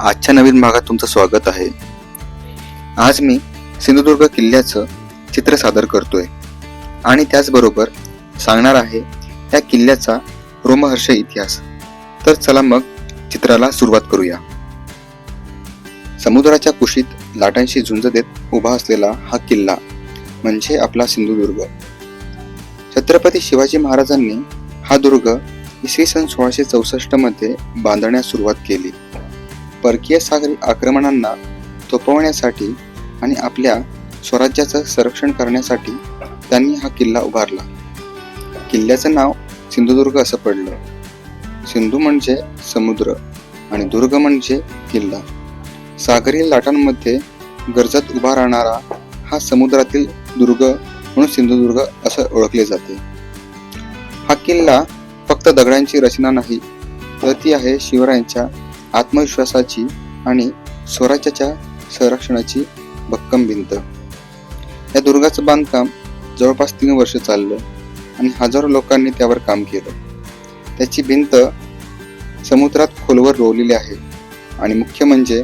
आजच्या नवीन भागात तुमचं स्वागत आहे. आज मी सिंधुदुर्ग किल्ल्याचं चित्र सादर करतोय. आणि त्याचबरोबर सांगणार आहे त्या किल्ल्याचा रोमहर्ष इतिहास. तर चला मग चित्राला सुरुवात करूया. समुद्राच्या कुशीत लाटांशी झुंज देत उभा असलेला हा किल्ला म्हणजे आपला सिंधुदुर्ग. छत्रपती शिवाजी महाराजांनी हा दुर्ग इसवी सन सोळाशे चौसष्टमध्ये बांधण्यास सुरुवात केली. परकीय सागरी आक्रमणांना थोपवण्यासाठी आणि आपल्या स्वराज्याचं संरक्षण करण्यासाठी त्यांनी हा किल्ला उभारला. किल्ल्याचं नाव सिंधुदुर्ग असं पडलं. सिंधू म्हणजे समुद्र आणि दुर्ग म्हणजे किल्ला. सागरी लाटांमध्ये गरजत उभा राहणारा हा समुद्रातील दुर्ग म्हणून सिंधुदुर्ग असं ओळखले जाते. हा किल्ला फक्त दगडांची रचना नाही तर ती आहे शिवरायांच्या आत्मविश्वासाची आणि स्वराज्याच्या संरक्षणाची भक्कम भिंत. या दुर्गाचं बांधकाम जवळपास तीन वर्ष चाललं आणि हजारो लोकांनी त्यावर काम केलं. त्याची भिंत समुद्रात खोलवर रोवलेली आहे आणि मुख्य म्हणजे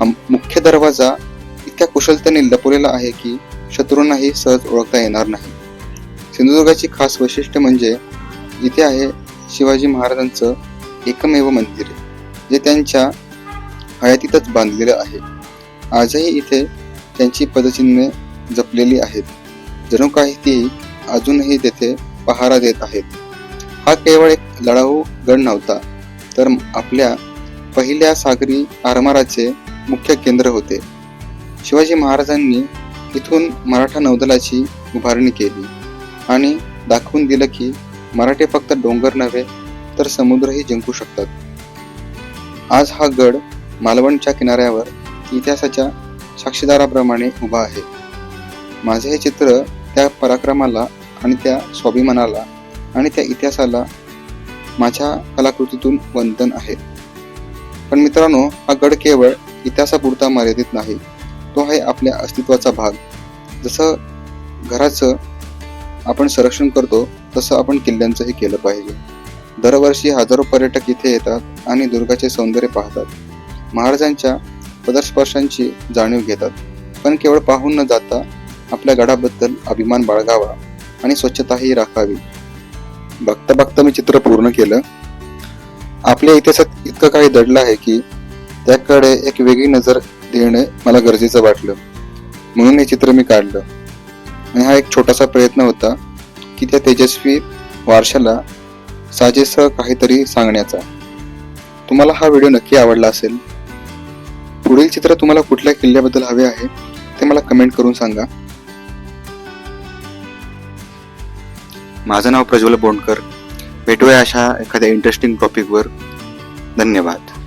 हा मुख्य दरवाजा इतक्या कुशलतेने लपवलेला आहे की शत्रूंनाही सहज ओळखता येणार नाही. सिंधुदुर्गाची खास वैशिष्ट्य म्हणजे इथे आहे शिवाजी महाराजांचं एकमेव मंदिर. जे त्यांच्या हयातीतच बांधलेलं आहे. आजही इथे त्यांची पदचिन्हे जपलेली आहेत. जणू काही ती अजूनही तेथे पहारा देत आहेत. हा केवळ एक लढाऊ गड नव्हता तर आपल्या पहिल्या सागरी आरमाराचे मुख्य केंद्र होते. शिवाजी महाराजांनी इथून मराठा नौदलाची उभारणी केली आणि दाखवून दिलं की मराठे फक्त डोंगर नव्हे तर समुद्रही जिंकू शकतात. आज हा गड मालवणच्या किनाऱ्यावर इतिहासाच्या साक्षीदाराप्रमाणे उभा आहे. माझे हे चित्र त्या पराक्रमाला आणि त्या स्वाभिमानाला आणि त्या इतिहासाला माझ्या कलाकृतीतून वंदन आहे. पण मित्रांनो हा गड केवळ इतिहासापुरता मर्यादित नाही तो आहे आपल्या अस्तित्वाचा भाग. जसं घराचं आपण संरक्षण करतो तसं आपण किल्ल्यांचंही केलं पाहिजे. दरवर्षी हजारो पर्यटक इथे येतात आणि दुर्गाचे सौंदर्य पाहतात. महाराजांच्या पदस्पर्शांची जाणीव घेतात. पण केवळ पाहून न जाता आपल्या गडाबद्दल अभिमान बाळगावा आणि स्वच्छताही राखावी. बघता बघता मी चित्र पूर्ण केलं. आपल्या इतिहासात इतकं काही दडलं आहे की त्याकडे एक वेगळी नजर देणे मला गरजेचं वाटलं. म्हणून हे चित्र मी काढलं. आणि हा एक छोटासा प्रयत्न होता की त्या तेजस्वी वारशाला साजेसं काहीतरी सांगण्याचा. तुम्हाला हा व्हिडिओ नक्की आवडला असेल. पुढील चित्र तुम्हाला कुठल्या किल्ल्याबद्दल हवे आहे ते मला कमेंट करून सांगा. माझं नाव प्रज्वल बोंडकर. भेटूया अशा एखाद्या इंटरेस्टिंग टॉपिकवर धन्यवाद.